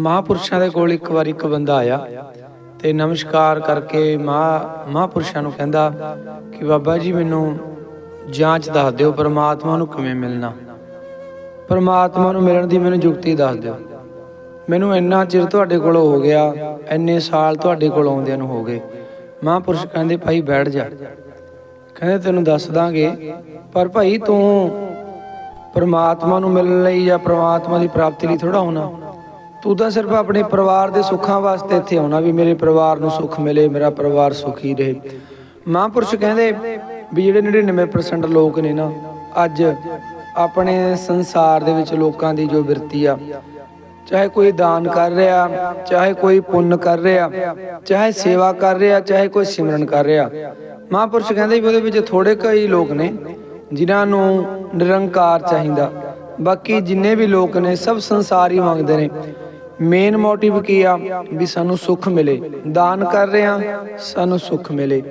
ਮਹਾਪੁਰਸ਼ਾਂ ਦੇ ਕੋਲ ਇੱਕ ਵਾਰ ਇੱਕ ਬੰਦਾ ਆਇਆ ਤੇ ਨਮਸਕਾਰ ਕਰਕੇ ਮਹਾ ਮਹਾਪੁਰਸ਼ਾਂ ਨੂੰ ਕਹਿੰਦਾ ਕਿ ਬਾਬਾ ਜੀ ਮੈਨੂੰ ਜਾਂਚ ਦੱਸ ਦਿਓ, ਪਰਮਾਤਮਾ ਨੂੰ ਕਿਵੇਂ ਮਿਲਣਾ। ਪਰਮਾਤਮਾ ਨੂੰ ਮਿਲਣ ਦੀ ਮੈਨੂੰ ਯੁਕਤੀ ਦੱਸ ਦਿਓ। ਮੈਨੂੰ ਇੰਨਾ ਚਿਰ ਤੁਹਾਡੇ ਕੋਲ ਹੋ ਗਿਆ, ਇੰਨੇ ਸਾਲ ਤੁਹਾਡੇ ਕੋਲ ਆਉਂਦਿਆਂ ਨੂੰ ਹੋ ਗਏ। ਮਹਾਪੁਰਸ਼ ਕਹਿੰਦੇ, ਭਾਈ ਬੈਠ ਜਾ। ਕਹਿੰਦੇ, ਤੈਨੂੰ ਦੱਸ ਦਾਂਗੇ, ਪਰ ਭਾਈ ਤੂੰ ਪਰਮਾਤਮਾ ਨੂੰ ਮਿਲਣ ਲਈ ਜਾਂ ਪਰਮਾਤਮਾ ਦੀ ਪ੍ਰਾਪਤੀ ਲਈ ਥੋੜਾ ਹੋਣਾ? ਤੂੰ ਤਾਂ ਸਿਰਫ ਆਪਣੇ ਪਰਿਵਾਰ ਦੇ ਸੁੱਖਾਂ ਵਾਸਤੇ ਇੱਥੇ ਆਉਣਾ ਵੀ ਮੇਰੇ ਪਰਿਵਾਰ ਨੂੰ ਸੁੱਖ ਮਿਲੇ, ਮੇਰਾ ਪਰਿਵਾਰ ਸੁਖੀ ਰਹੇ। ਮਹਾਂਪੁਰਸ਼ ਕਹਿੰਦੇ ਵੀ ਜਿਹੜੇ 99% ਲੋਕ ਨੇ ਨਾ, ਅੱਜ ਆਪਣੇ ਸੰਸਾਰ ਦੇ ਵਿੱਚ ਲੋਕਾਂ ਦੀ ਜੋ ਬਿਰਤੀ ਆ, ਚਾਹੇ ਕੋਈ ਦਾਨ ਕਰ ਰਿਹਾ, ਚਾਹੇ ਕੋਈ ਪੁੰਨ ਕਰ ਰਿਹਾ, ਚਾਹੇ ਸੇਵਾ ਕਰ ਰਿਹਾ, ਚਾਹੇ ਕੋਈ ਸਿਮਰਨ ਕਰ ਰਿਹਾ। ਮਹਾਂਪੁਰਸ਼ ਕਹਿੰਦੇ ਵੀ ਉਹਦੇ ਵਿੱਚ ਥੋੜੇ ਕਈ ਲੋਕ ਨੇ, ਜਿਨ੍ਹਾਂ ਨੂੰ ਨਿਰੰਕਾਰ ਚਾਹੀਦਾ। ਬਾਕੀ ਜਿੰਨੇ ਵੀ ਲੋਕ ਨੇ, ਸਭ ਸੰਸਾਰ ਹੀ ਮੰਗਦੇ ਨੇ। ਮੇਨ ਮੋਟਿਵ ਕੀ ਆ? ਵੀ ਸਾਨੂੰ ਸੁੱਖ ਮਿਲੇ। ਦਾਨ ਕਰ ਰਹੇ ਆ ਸਾਨੂੰ ਸੁੱਖ ਮਿਲੇ।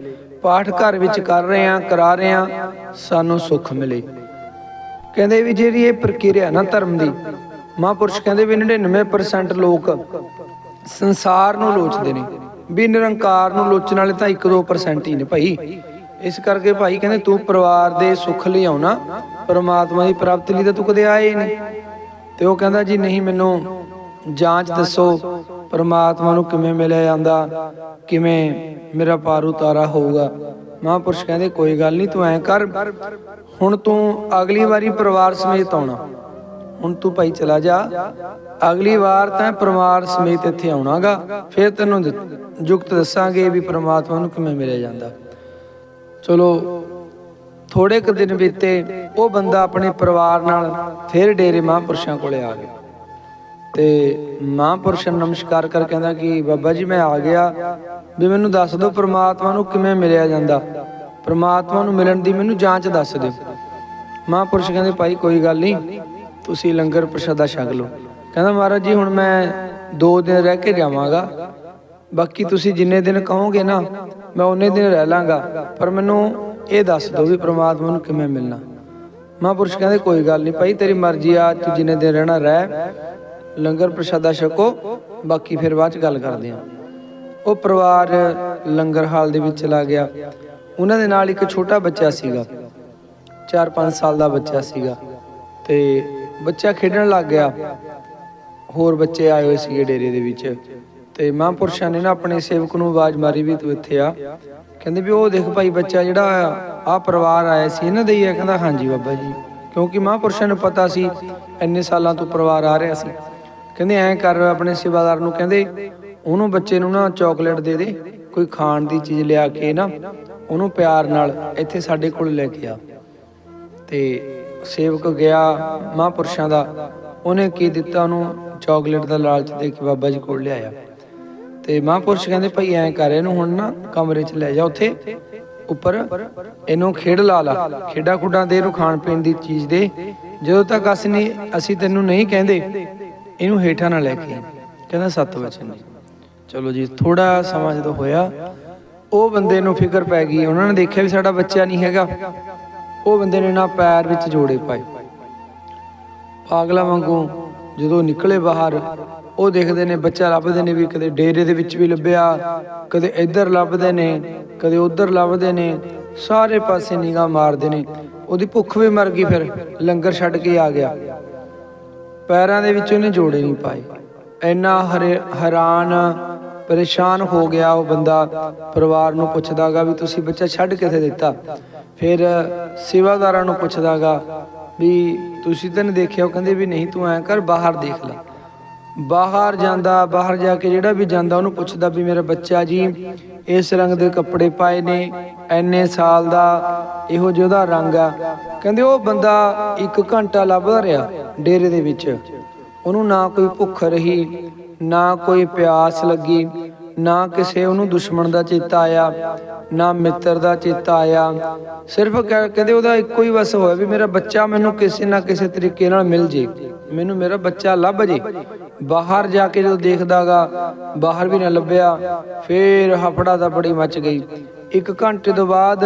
ਪਾਠ ਘਰ ਵਿੱਚ ਕਰ ਰਹੇ ਆ ਕਰਾ ਰਹੇ ਆ ਸਾਨੂੰ ਸੁੱਖ ਮਿਲੇ। ਕਹਿੰਦੇ ਵੀ ਜਿਹੜੀ ਇਹ ਪ੍ਰਕਿਰਿਆ ਨਾ ਧਰਮ ਦੀ, ਮਹਾਂਪੁਰਸ਼ ਕਹਿੰਦੇ ਵੀ 99% ਲੋਕ ਸੰਸਾਰ ਨੂੰ ਲੋਚਦੇ ਨੇ। ਵੀ ਨਿਰੰਕਾਰ ਨੂੰ ਲੋਚਣ ਵਾਲੇ ਤਾਂ 1-2% ਹੀ ਨੇ ਭਾਈ। ਇਸ ਕਰਕੇ ਭਾਈ ਕਹਿੰਦੇ ਤੂੰ ਪਰਿਵਾਰ ਦੇ ਸੁੱਖ ਲਈ ਆਉਣਾ, ਪਰਮਾਤਮਾ ਦੀ ਪ੍ਰਾਪਤੀ ਲਈ ਤਾਂ ਤੂੰ ਕਦੇ ਆਏ ਨਹੀਂ। ਤੇ ਉਹ ਕਹਿੰਦਾ ਜੀ ਨਹੀਂ, ਮੈਨੂੰ ਜਾਂਚ ਦੱਸੋ ਪਰਮਾਤਮਾ ਨੂੰ ਕਿਵੇਂ ਮਿਲਿਆ ਜਾਂਦਾ ਕਿਵੇਂ ਮੇਰਾ ਪਾਰ ਉਤਾਰਾ ਹੋਊਗਾ। ਮਹਾਂਪੁਰਸ਼ ਕਹਿੰਦੇ ਕੋਈ ਗੱਲ ਨਹੀਂ ਤੂੰ ਐਂ ਕਰ ਹੁਣ ਤੂੰ ਅਗਲੀ ਵਾਰੀ ਪਰਿਵਾਰ ਸਮੇਤ ਆਉਣਾ। ਹੁਣ ਤੂੰ ਭਾਈ ਚਲਾ ਜਾ ਅਗਲੀ ਵਾਰ ਤਾਂ ਪਰਿਵਾਰ ਸਮੇਤ ਇੱਥੇ ਆਉਣਾਗਾ। ਫਿਰ ਤੈਨੂੰ ਯੁਕਤ ਦੱਸਾਂਗੇ ਵੀ ਪ੍ਰਮਾਤਮਾ ਨੂੰ ਕਿਵੇਂ ਮਿਲਿਆ ਜਾਂਦਾ। ਚਲੋ ਥੋੜੇ ਕੁ ਦਿਨ ਬੀਤੇ ਉਹ ਬੰਦਾ ਆਪਣੇ ਪਰਿਵਾਰ ਨਾਲ ਫਿਰ ਡੇਰੇ ਮਹਾਂਪੁਰਸ਼ਾਂ ਕੋਲੇ ਆ ਗਿਆ। ਤੇ ਮਹਾਂਪੁਰਸ਼ ਨੂੰ ਨਮਸਕਾਰ ਕਰ ਕਹਿੰਦਾ ਕਿ ਬਾਬਾ ਜੀ ਮੈਂ ਆ ਗਿਆ। ਵੀ ਮੈਨੂੰ ਦੱਸ ਦਿਓ ਪ੍ਰਮਾਤਮਾ ਨੂੰ ਕਿਵੇਂ ਮਿਲਿਆ ਜਾਂਦਾ। ਪ੍ਰਮਾਤਮਾ ਨੂੰ ਮਿਲਣ ਦੀ ਮੈਨੂੰ ਜਾਂਚ ਦੱਸ ਦਿਓ। ਮਹਾਂਪੁਰਸ਼ ਕਹਿੰਦੇ, ਭਾਈ, ਕੋਈ ਗੱਲ ਨਹੀਂ। ਤੁਸੀਂ ਲੰਗਰ ਪ੍ਰਸ਼ਾਦਾ ਛਕ ਲਓ। ਕਹਿੰਦਾ, ਮਹਾਰਾਜ ਜੀ, ਹੁਣ ਮੈਂ 2 ਦਿਨ ਰਹਿ ਕੇ ਜਾਵਾਂਗਾ। ਬਾਕੀ ਤੁਸੀਂ ਜਿੰਨੇ ਦਿਨ ਕਹੋਗੇ ਨਾ, ਮੈਂ ਉਹਨੇ ਦਿਨ ਰਹਿ ਲਾਂਗਾ। ਪਰ ਮੈਨੂੰ ਇਹ ਦੱਸ ਦਿਓ ਵੀ ਪ੍ਰਮਾਤਮਾ ਨੂੰ ਕਿਵੇਂ ਮਿਲਣਾ। ਮਹਾਂਪੁਰਸ਼ ਕਹਿੰਦੇ, ਕੋਈ ਗੱਲ ਨਹੀਂ, ਭਾਈ, ਤੇਰੀ ਮਰਜ਼ੀ ਆ। ਤੂੰ ਜਿੰਨੇ ਦਿਨ ਰਹਿਣਾ, ਰਹਿ। ਲੰਗਰ ਪ੍ਰਸ਼ਾਦਾ ਛਕੋ, ਬਾਕੀ ਫਿਰ ਬਾਅਦ ਚ ਗੱਲ ਕਰਦੇ ਹਾਂ। ਉਹ ਪਰਿਵਾਰ ਲੰਗਰ ਹਾਲ ਦੇ ਵਿੱਚ ਚਲਾ ਗਿਆ। ਉਹਨਾਂ ਦੇ ਨਾਲ ਇੱਕ ਛੋਟਾ ਬੱਚਾ ਸੀਗਾ। 4-5 ਸਾਲ ਦਾ ਬੱਚਾ ਸੀਗਾ। ਤੇ ਬੱਚਾ ਖੇਡਣ ਲੱਗ ਗਿਆ। ਹੋਰ ਬੱਚੇ ਆਏ ਹੋਏ ਸੀਗੇ ਡੇਰੇ ਦੇ ਵਿੱਚ। ਤੇ ਮਹਾਂਪੁਰਸ਼ਾਂ ਨੇ ਨਾ ਆਪਣੇ ਸੇਵਕ ਨੂੰ ਆਵਾਜ਼ ਮਾਰੀ ਵੀ ਤੂੰ ਇੱਥੇ ਆ। ਕਹਿੰਦੇ ਵੀ ਉਹ ਦੇਖ ਭਾਈ ਬੱਚਾ ਜਿਹੜਾ ਆ ਪਰਿਵਾਰ ਆਇਆ ਸੀ, ਇਹਨਾਂ ਦੇ ਹੀ ਆ। ਕਹਿੰਦਾ, ਹਾਂਜੀ ਬਾਬਾ ਜੀ। ਕਿਉਂਕਿ ਮਹਾਂਪੁਰਸ਼ਾਂ ਨੂੰ ਪਤਾ ਸੀ, ਇੰਨੇ ਸਾਲਾਂ ਤੋਂ ਪਰਿਵਾਰ ਆ ਰਿਹਾ ਸੀ। ਕਹਿੰਦੇ ਐਂ ਕਰ ਆਪਣੇ ਸੇਵਾਦਾਰ ਨੂੰ ਕਹਿੰਦੇ, ਉਹਨੂੰ ਬੱਚੇ ਨੂੰ ਨਾ ਚਾਕਲੇਟ ਦੇ ਦੇ, ਕੋਈ ਖਾਣ ਦੀ ਚੀਜ਼ ਲਿਆ ਕੇ ਨਾ, ਉਹਨੂੰ ਪਿਆਰ ਨਾਲ ਇੱਥੇ ਸਾਡੇ ਕੋਲ ਲੈ ਕੇ ਆ। ਤੇ ਸੇਵਕ ਗਿਆ ਮਹਾਂਪੁਰਸ਼ਾਂ ਦਾ, ਉਹਨੇ ਕੀ ਦਿੱਤਾ ਉਹਨੂੰ? ਚਾਕਲੇਟ ਦਾ ਲਾਲਚ ਦੇ ਕੇ ਬਾਬਾ ਜੀ ਕੋਲ ਲਿਆਇਆ। ਤੇ ਮਹਾਂਪੁਰਸ਼ ਕਹਿੰਦੇ, ਭਾਈ ਐਂ ਕਰ, ਇਹਨੂੰ ਹੁਣ ਨਾ ਕਮਰੇ 'ਚ ਲੈ ਜਾ, ਉੱਥੇ ਉੱਪਰ ਇਹਨੂੰ ਖੇਡ ਲਾ ਲਾ ਖੇਡਾਂ ਖੁੱਡਾਂ ਦੇ, ਇਹਨੂੰ ਖਾਣ ਪੀਣ ਦੀ ਚੀਜ਼ ਦੇ। ਜਦੋਂ ਤੱਕ ਅਸੀਂ ਅਸੀਂ ਤੈਨੂੰ ਨਹੀਂ ਕਹਿੰਦੇ ਇਹਨੂੰ ਹੇਠਾਂ ਨਾ ਲੈ ਕੇ ਕਹਿੰਦਾ ਸੱਤ ਵਚਨ ਨੇ। ਚਲੋ ਜੀ ਥੋੜਾ ਸਮਾਂ ਜਦੋਂ ਹੋਇਆ, ਉਹ ਬੰਦੇ ਨੂੰ ਫਿਕਰ ਪੈ ਗਈ। ਉਹਨਾਂ ਨੇ ਦੇਖਿਆ ਵੀ ਸਾਡਾ ਬੱਚਾ ਨਹੀਂ ਹੈਗਾ। ਉਹ ਬੰਦੇ ਨੇ ਨਾ ਪੈਰ ਵਿੱਚ ਜੋੜੇ ਪਾਏ। ਪਾਗਲਾ ਵਾਂਗੂ ਜਦੋਂ ਨਿਕਲੇ ਬਾਹਰ, ਉਹ ਦੇਖਦੇ ਨੇ ਬੱਚਾ ਲੱਭਦੇ ਨੇ ਵੀ ਕਦੇ ਡੇਰੇ ਦੇ ਵਿੱਚ ਵੀ ਲੱਭਿਆ, ਕਦੇ ਇੱਧਰ ਲੱਭਦੇ ਨੇ, ਕਦੇ ਉੱਧਰ ਲੱਭਦੇ ਨੇ। ਸਾਰੇ ਪਾਸੇ ਨਿਗਾਹ ਮਾਰਦੇ ਨੇ। ਉਹਦੀ ਭੁੱਖ ਵੀ ਮਰ ਗਈ ਫਿਰ, ਲੰਗਰ ਛੱਡ ਕੇ ਆ ਗਿਆ। ਪੈਰਾਂ ਦੇ ਵਿੱਚ ਉਹਨੇ ਜੋੜੇ ਨਹੀਂ ਪਾਏ। ਇੰਨਾ ਹਰੇ- ਹੈਰਾਨ, ਪਰੇਸ਼ਾਨ ਹੋ ਗਿਆ ਉਹ ਬੰਦਾ। ਪਰਿਵਾਰ ਨੂੰ ਪੁੱਛਦਾਗਾ ਵੀ ਤੁਸੀਂ ਬੱਚਾ ਛੱਡ ਕਿੱਥੇ ਦਿੱਤਾ? ਫਿਰ ਸੇਵਾਦਾਰਾਂ ਨੂੰ ਪੁੱਛਦਾਗਾ ਵੀ ਤੁਸੀਂ ਤਾਂ ਨਹੀਂ ਦੇਖਿਆ, ਉਹ ਕਹਿੰਦੇ ਵੀ ਨਹੀਂ ਤੂੰ ਐਂ ਕਰ, ਬਾਹਰ ਦੇਖ ਲੈ। ਬਾਹਰ ਜਾਂਦਾ, ਬਾਹਰ ਜਾ ਕੇ ਜਿਹੜਾ ਵੀ ਜਾਂਦਾ, ਉਹਨੂੰ ਪੁੱਛਦਾ ਵੀ ਮੇਰਾ ਬੱਚਾ ਜੀ, ਇਸ ਰੰਗ ਦੇ ਕੱਪੜੇ ਪਾਏ ਨੇ ਐਨੇ ਸਾਲ ਦਾ ਇਹੋ ਜਿਹਾ ਉਹਦਾ ਰੰਗ ਆ। ਕਹਿੰਦੇ ਉਹ ਬੰਦਾ ਇੱਕ ਘੰਟਾ ਲੱਭਦਾ ਰਿਹਾ। ਡੇਰੇ ਦੇ ਵਿੱਚ। ਉਹਨੂੰ ਨਾ ਕੋਈ ਭੁੱਖ ਰਹੀ, ਨਾ ਕੋਈ ਪਿਆਸ ਲੱਗੀ, ਨਾ ਕਿਸੇ ਉਹਨੂੰ ਦੁਸ਼ਮਣ ਦਾ ਚੇਤਾ ਆਇਆ, ਨਾ ਮਿੱਤਰ ਦਾ ਚੇਤਾ ਆਇਆ। ਸਿਰਫ ਕਹਿੰਦੇ ਉਹਦਾ ਇੱਕੋ ਹੀ ਬਸ ਹੋਇਆ ਵੀ ਮੇਰਾ ਬੱਚਾ ਮੈਨੂੰ ਕਿਸੇ ਨਾ ਕਿਸੇ ਤਰੀਕੇ ਨਾਲ ਮਿਲ ਜੇ। ਮੈਨੂੰ ਮੇਰਾ ਬੱਚਾ ਲੱਭ ਜੇ। ਬਾਹਰ ਜਾ ਕੇ ਜਦੋਂ ਦੇਖਦਾਗਾ, ਬਾਹਰ ਵੀ ਨਾ ਲੱਭਿਆ, ਫੇਰ ਹਫੜਾ ਦਾ ਬੜੀ ਮਚ ਗਈ। ਇੱਕ ਘੰਟੇ ਤੋਂ ਬਾਅਦ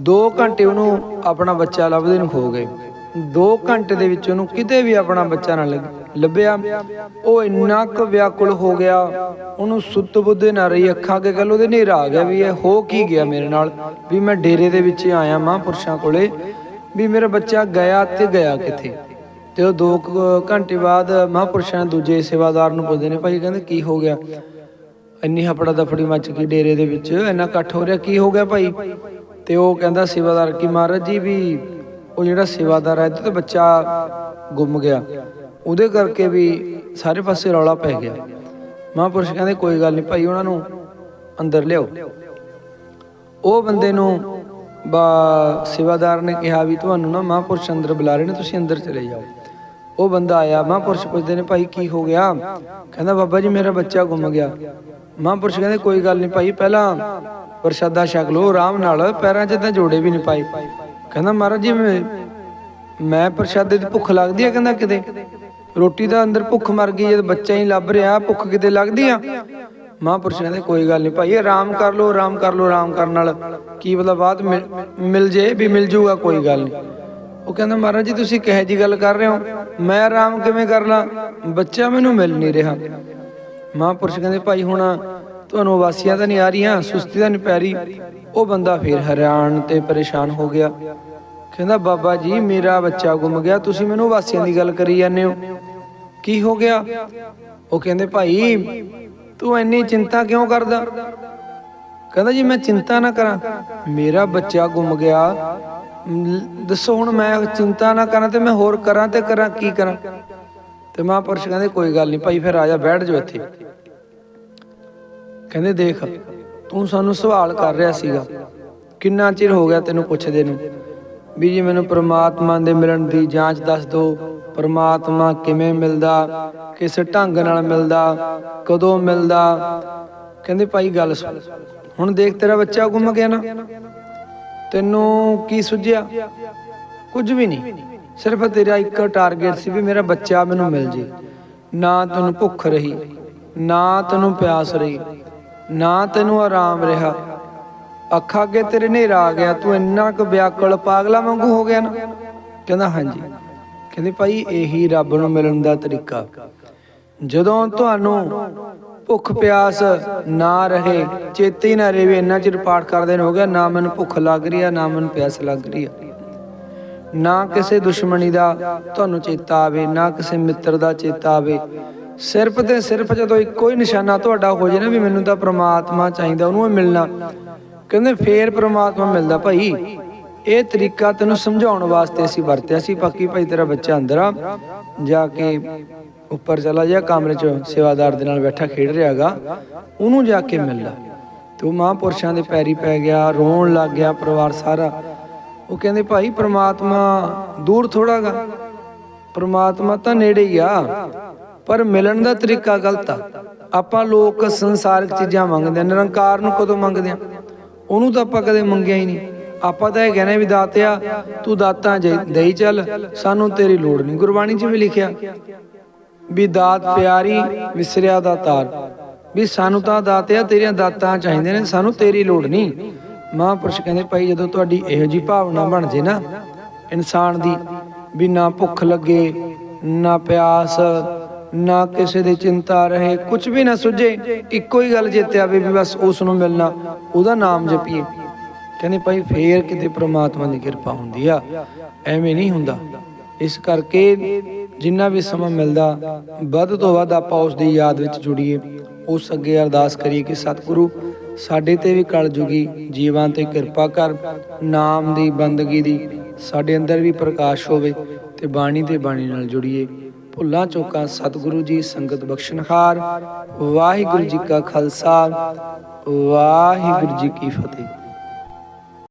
2 ਘੰਟੇ ਉਹਨੂੰ ਆਪਣਾ ਬੱਚਾ ਲੱਭਦੇ ਨੂੰ ਹੋ ਗਏ। 2 ਘੰਟੇ ਦੇ ਵਿੱਚ ਉਹਨੂੰ ਕਿਤੇ ਵੀ ਆਪਣਾ ਬੱਚਾ ਨਾ ਲੱਭਿਆ। ਉਹ ਇੰਨਾ ਕੁ ਵਿਆਕੁਲ ਹੋ ਗਿਆ। ਉਹਨੂੰ ਸੁੱਤ ਬੁੱਧੇ ਨਾ ਰਹੀ ਅੱਖਾਂ ਕੇ ਗੱਲ, ਉਹਦੇ ਹਨੇਰਾ ਆ ਗਿਆ ਵੀ ਇਹ ਹੋ ਕੀ ਗਿਆ ਮੇਰੇ ਨਾਲ? ਵੀ ਮੈਂ ਡੇਰੇ ਦੇ ਵਿੱਚ ਆਇਆ ਮਹਾਂਪੁਰਸ਼ਾਂ ਕੋਲੇ। ਵੀ ਮੇਰਾ ਬੱਚਾ ਗਿਆ ਤੇ ਗਿਆ ਕਿੱਥੇ? ਤੇ ਉਹ 2 ਘੰਟੇ ਬਾਅਦ ਮਹਾਂਪੁਰਸ਼ਾਂ ਨੇ ਦੂਜੇ ਸੇਵਾਦਾਰ ਨੂੰ ਪੁੱਛਦੇ ਨੇ, ਭਾਈ ਕਹਿੰਦੇ ਕੀ ਹੋ ਗਿਆ? ਇੰਨੀ ਹਪੜਾ ਦਫੜੀ ਮੱਚ ਗਈ ਡੇਰੇ ਦੇ ਵਿੱਚ, ਇੰਨਾ ਇਕੱਠ ਹੋ ਰਿਹਾ, ਕੀ ਹੋ ਗਿਆ ਭਾਈ? ਤੇ ਉਹ ਕਹਿੰਦਾ ਸੇਵਾਦਾਰ ਕੀ ਮਹਾਰਾਜ ਜੀ ਵੀ ਉਹ ਜਿਹੜਾ ਸੇਵਾਦਾਰ ਹੈ ਇਹਦੇ ਤੇ ਬੱਚਾ ਗੁੰਮ ਗਿਆ। ਉਹਦੇ ਕਰਕੇ ਵੀ ਸਾਰੇ ਪਾਸੇ ਰੌਲਾ ਪੈ ਗਿਆ। ਮਹਾਂਪੁਰਸ਼ ਕਹਿੰਦੇ, ਕੋਈ ਗੱਲ ਨਹੀਂ ਭਾਈ, ਉਹਨਾਂ ਨੂੰ ਅੰਦਰ ਲਿਆਓ। ਉਹ ਬੰਦੇ ਨੂੰ ਬਾ ਸੇਵਾਦਾਰ ਨੇ ਕਿਹਾ ਵੀ ਤੁਹਾਨੂੰ ਨਾ ਮਹਾਂਪੁਰਸ਼ ਅੰਦਰ ਬੁਲਾ ਰਹੇ ਨੇ, ਤੁਸੀਂ ਅੰਦਰ ਚਲੇ ਜਾਓ। ਉਹ ਬੰਦਾ ਆਇਆ, ਮਹਾਂਪੁਰਸ਼ ਪੁੱਛਦੇ ਨੇ, ਭਾਈ, ਕੀ ਹੋ ਗਿਆ? ਕਹਿੰਦਾ, ਬਾਬਾ ਜੀ, ਮੇਰਾ ਬੱਚਾ ਗੁੰਮ ਗਿਆ। ਮਹਾਂਪੁਰਸ਼ ਕਹਿੰਦੇ, ਕੋਈ ਗੱਲ ਨਹੀਂ ਭਾਈ, ਪਹਿਲਾਂ ਪ੍ਰਸ਼ਾਦਾ ਛਕ ਲਓ, ਆਰਾਮ ਨਾਲ, ਪੈਰਾਂ 'ਚ ਤਾਂ ਜੋੜੇ ਵੀ ਨਹੀਂ ਪਾਈ ਕਹਿੰਦਾ, ਮਹਾਰਾਜ ਜੀ, ਮੈਂ ਮੈਂ ਪ੍ਰਸ਼ਾਦੇ ਦੀ ਭੁੱਖ ਲੱਗਦੀ ਆ ਕਹਿੰਦਾ ਕਿਤੇ। ਰੋਟੀ ਦਾ ਅੰਦਰ ਭੁੱਖ ਮਰ ਗਈ ਜਦ ਬੱਚਾ ਹੀ ਲੱਭ ਰਿਹਾ, ਭੁੱਖ ਕਿਤੇ ਲੱਗਦੀ ਆ? ਮਹਾਂਪੁਰਸ਼ ਕਹਿੰਦੇ, ਕੋਈ ਗੱਲ ਨਹੀਂ ਭਾਈ, ਆਰਾਮ ਕਰ ਲੋ ਆਰਾਮ ਕਰ ਲੋ ਆਰਾਮ ਕਰਨ ਨਾਲ। ਕੀ ਪਤਾ ਬਾਅਦ ਮਿਲ- ਮਿਲ ਜੇ, ਵੀ ਮਿਲ ਜੂਗਾ, ਕੋਈ ਗੱਲ ਨਹੀਂ। ਉਹ ਕਹਿੰਦਾ, ਮਹਾਰਾਜ ਜੀ, ਤੁਸੀਂ ਕਿਹੋ ਜੀ ਗੱਲ ਕਰ ਰਹੇ ਹੋ? ਮੈਂ ਆਰਾਮ ਕਿਵੇਂ ਕਰ ਲਾਂ? ਬੱਚਾ ਮੈਨੂੰ ਮਿਲ ਨਹੀਂ ਰਿਹਾ। ਮਹਾਂਪੁਰਸ਼ ਕਹਿੰਦੇ, ਭਾਈ, ਹੁਣ ਤੁਹਾਨੂੰ ਵਾਸੀਆਂ ਤਾਂ ਨਹੀਂ ਆ ਰਹੀਆਂ, ਸੁਸਤੀ ਤਾਂ ਨਹੀਂ ਪੈ ਰਹੀ। ਉਹ ਬੰਦਾ ਫੇਰ ਹੈਰਾਨ ਤੇ ਪਰੇਸ਼ਾਨ ਹੋ ਗਿਆ। ਕਹਿੰਦਾ, ਬਾਬਾ ਜੀ, ਮੇਰਾ ਬੱਚਾ ਗੁੰਮ ਗਿਆ। ਤੁਸੀਂ ਮੈਨੂੰ ਵਾਸੀਆਂ ਦੀ ਗੱਲ ਕਰੀ ਜਾਂਦੇ ਹੋ। ਕੀ ਹੋ ਗਿਆ? ਉਹ ਕਹਿੰਦੇ, ਭਾਈ, ਤੂੰ ਇੰਨੀ ਚਿੰਤਾ ਕਿਉਂ ਕਰਦਾ? ਕਹਿੰਦਾ, ਜੀ ਮੈਂ ਚਿੰਤਾ ਨਾ ਕਰਾਂ, ਮੇਰਾ ਬੱਚਾ ਗੁੰਮ ਗਿਆ। ਦੱਸੋ ਹੁਣ ਮੈਂ ਚਿੰਤਾ ਨਾ ਕਰਾਂ ਤੇ ਮੈਂ ਹੋਰ ਕਰਾਂ ਤੇ ਕਰਾਂ, ਕੀ ਕਰਾਂ? ਤੇ ਮਹਾਂਪੁਰਸ਼ ਕਹਿੰਦੇ, ਕੋਈ ਗੱਲ ਨਹੀਂ, ਭਾਈ, ਫਿਰ ਆ ਜਾ, ਬੈਠ ਜਾ ਇੱਥੇ। ਕਹਿੰਦੇ ਦੇਖ, ਤੂੰ ਸਾਨੂੰ ਸਵਾਲ ਕਰ ਰਿਹਾ ਸੀਗਾ। ਕਿੰਨਾ ਚਿਰ ਹੋ ਗਿਆ ਤੈਨੂੰ ਪੁੱਛਦੇ ਨੂੰ? ਵੀ ਜੀ ਮੈਨੂੰ ਪ੍ਰਮਾਤਮਾ ਦੇ ਮਿਲਣ ਦੀ ਜਾਂਚ ਦੱਸ ਦੋ। ਪ੍ਰਮਾਤਮਾ ਕਿਵੇਂ ਮਿਲਦਾ? ਕਿਸ ਢੰਗ ਨਾਲ ਮਿਲਦਾ? ਕਦੋਂ ਮਿਲਦਾ? ਕਹਿੰਦੇ ਭਾਈ ਗੱਲ ਸੁਣ। ਹੁਣ ਦੇਖ ਤੇਰਾ ਬੱਚਾ ਗੁੰਮ ਗਿਆ ਨਾ। ਤੈਨੂੰ ਕੀ ਸੁਝਿਆ? ਕੁਝ ਵੀ ਨਹੀਂ। ਸਿਰਫ ਤੇਰਾ ਇੱਕ ਟਾਰਗੇਟ ਸੀ ਵੀ ਮੇਰਾ ਬੱਚਾ ਮੈਨੂੰ ਮਿਲ ਜੇ। ਨਾ ਤੈਨੂੰ ਭੁੱਖ ਰਹੀ, ਨਾ ਤੈਨੂੰ ਪਿਆਸ ਰਹੀ। ਨਾ ਤੈਨੂੰ ਆਰਾਮ ਰਿਹਾ। ਅੱਖਾਂ ਅੱਗੇ ਤੇਰੇ ਹਨੇਰਾ ਆ ਗਿਆ, ਤੂੰ ਇੰਨਾ ਕੁ ਵਿਆਕੁਲ ਪਾਗਲਾ ਵਾਂਗੂ ਹੋ ਗਿਆ ਨਾ। ਕਹਿੰਦਾ, ਹਾਂਜੀ। ਕਹਿੰਦੇ, ਭਾਈ, ਇਹੀ ਰੱਬ ਨੂੰ ਮਿਲਣ ਦਾ ਤਰੀਕਾ। ਜਦੋਂ ਤੁਹਾਨੂੰ ਭੁੱਖ ਪਿਆਸ ਨਾ ਰਹੇ, ਚੇਤੇ ਹੀ ਨਾ ਰਹੇ ਵੀ ਇੰਨਾ ਚਿਰ ਪਾਠ ਕਰਦੇ ਨੇ ਹੋ ਗਿਆ ਨਾ ਮੈਨੂੰ ਭੁੱਖ ਲੱਗ ਰਹੀ ਆ, ਨਾ ਮੈਨੂੰ ਪਿਆਸ ਲੱਗ ਰਹੀ ਆ। ਨਾ ਕਿਸੇ ਦੁਸ਼ਮਣੀ ਦਾ ਤੁਹਾਨੂੰ ਚੇਤਾ ਆਵੇ, ਨਾ ਕਿਸੇ ਮਿੱਤਰ ਦਾ ਚੇਤਾ ਆਵੇ। ਸਿਰਫ ਤੇ ਸਿਰਫ ਜਦੋਂ ਇੱਕੋ ਹੀ ਨਿਸ਼ਾਨਾ ਤੁਹਾਡਾ ਹੋ ਜੇ ਨਾ ਵੀ ਮੈਨੂੰ ਤਾਂ ਪ੍ਰਮਾਤਮਾ ਚਾਹੀਦਾ, ਉਹਨੂੰ ਮਿਲਣਾ। ਕਹਿੰਦੇ ਫੇਰ ਪ੍ਰਮਾਤਮਾ ਮਿਲਦਾ ਭਾਈ। ਇਹ ਤਰੀਕਾ ਤੈਨੂੰ ਸਮਝਾਉਣ ਵਾਸਤੇ ਅਸੀਂ ਵਰਤਿਆ ਸੀ। ਬਾਕੀ ਭਾਈ ਤੇਰਾ ਬੱਚਾ ਅੰਦਰ ਆ, ਜਾ ਕੇ ਉੱਪਰ ਚਲਾ ਜਾ, ਕਮਰੇ 'ਚ ਸੇਵਾਦਾਰ ਦੇ ਨਾਲ ਬੈਠਾ, ਖੇਡ ਰਿਹਾਗਾ ਉਹਨੂੰ ਜਾ ਕੇ ਮਿਲ ਲਾ ਤੇ ਉਹ ਮਹਾਂਪੁਰਸ਼ਾਂ ਦੇ ਪੈਰੀ ਪੈ ਗਿਆ, ਰੋਣ ਲੱਗ ਗਿਆ ਪਰਿਵਾਰ ਸਾਰਾ। ਉਹ ਕਹਿੰਦੇ ਭਾਈ ਪ੍ਰਮਾਤਮਾ ਦੂਰ ਥੋੜਾਗਾ ਪ੍ਰਮਾਤਮਾ ਤਾਂ ਨੇੜੇ ਹੀ ਆ। ਪਰ ਮਿਲਣ ਦਾ ਤਰੀਕਾ ਗਲਤ ਆ। ਆਪਾਂ ਲੋਕ ਸੰਸਾਰਿਕ ਚੀਜ਼ਾਂ ਮੰਗਦੇ ਆ, ਨਿਰੰਕਾਰ ਨੂੰ ਕਦੋਂ ਮੰਗਦੇ ਆ? ਉਹਨੂੰ ਤਾਂ ਆਪਾਂ ਕਦੇ ਮੰਗਿਆ ਹੀ ਨਹੀਂ। ਆਪਾਂ ਤਾਂ ਇਹ ਕਹਿੰਦੇ ਵੀ ਦਾਤਿਆ, ਤੂੰ ਦਾਤਾਂ ਦੇਈ ਚੱਲ, ਸਾਨੂੰ ਤੇਰੀ ਲੋੜ ਨਹੀਂ। ਗੁਰਬਾਣੀ 'ਚ ਵੀ ਲਿਖਿਆ ਵੀ ਦਾਤ ਪਿਆਰੀ ਵਿਸਰਿਆ ਦਾ ਤਾਰ। ਵੀ ਸਾਨੂੰ ਤਾਂ ਦਾਤਿਆ ਤੇਰੀਆਂ ਦਾਤਾਂ ਚਾਹੀਦੇ ਨੇ, ਸਾਨੂੰ ਤੇਰੀ ਲੋੜ ਨਹੀਂ। ਮਹਾਂਪੁਰਸ਼ ਕਹਿੰਦੇ, ਭਾਈ ਜਦੋਂ ਤੁਹਾਡੀ ਇਹੋ ਜੀ ਭਾਵਨਾ ਬਣ ਜੇ ਨਾ, ਇਨਸਾਨ ਦੀ ਵੀ ਨਾ ਭੁੱਖ ਲੱਗੇ, ਨਾ ਪਿਆਸ, ਨਾ ਕਿਸੇ ਦੀ ਚਿੰਤਾ ਰਹੇ ਕੁਝ ਵੀ ਨਾ ਸੁਝੇ, ਇੱਕੋ ਹੀ ਗੱਲ ਚੇਤੇ ਆਵੇ ਵੀ ਬਸ ਉਸ ਨੂੰ ਮਿਲਣਾ, ਉਹਦਾ ਨਾਮ ਜਪੀਏ। ਕਹਿੰਦੇ ਭਾਈ ਫੇਰ ਕਿਤੇ ਪ੍ਰਮਾਤਮਾ ਦੀ ਕਿਰਪਾ ਹੁੰਦੀ ਆ, ਐਵੇਂ ਨਹੀਂ ਹੁੰਦਾ। ਇਸ ਕਰਕੇ ਜਿੰਨਾ ਵੀ ਸਮਾਂ ਮਿਲਦਾ, ਵੱਧ ਤੋਂ ਵੱਧ ਆਪਾਂ ਉਸ ਦੀ ਯਾਦ ਵਿੱਚ ਜੁੜੀਏ। ਉਸ ਅੱਗੇ ਅਰਦਾਸ ਕਰੀਏ ਕਿ ਸਤਿਗੁਰੂ ਸਾਡੇ ਤੇ ਵੀ ਕਲ ਜੁਗੀ ਜੀਵਾਂ ਤੇ ਕਿਰਪਾ ਕਰ, ਨਾਮ ਦੀ ਬੰਦਗੀ ਦੀ, ਸਾਡੇ ਅੰਦਰ ਵੀ ਪ੍ਰਕਾਸ਼ ਹੋਵੇ ਤੇ ਬਾਣੀ ਤੇ ਬਾਣੀ ਨਾਲ ਜੁੜੀਏ। ਭੁੱਲਾਂ ਚੋਕਾਂ, ਸਤਿਗੁਰੂ ਜੀ ਸੰਗਤ ਬਖਸ਼ਣਹਾਰ। ਵਾਹਿਗੁਰੂ ਜੀ ਕਾ ਖਾਲਸਾ, ਵਾਹਿਗੁਰੂ ਜੀ ਕੀ ਫਤਿਹ।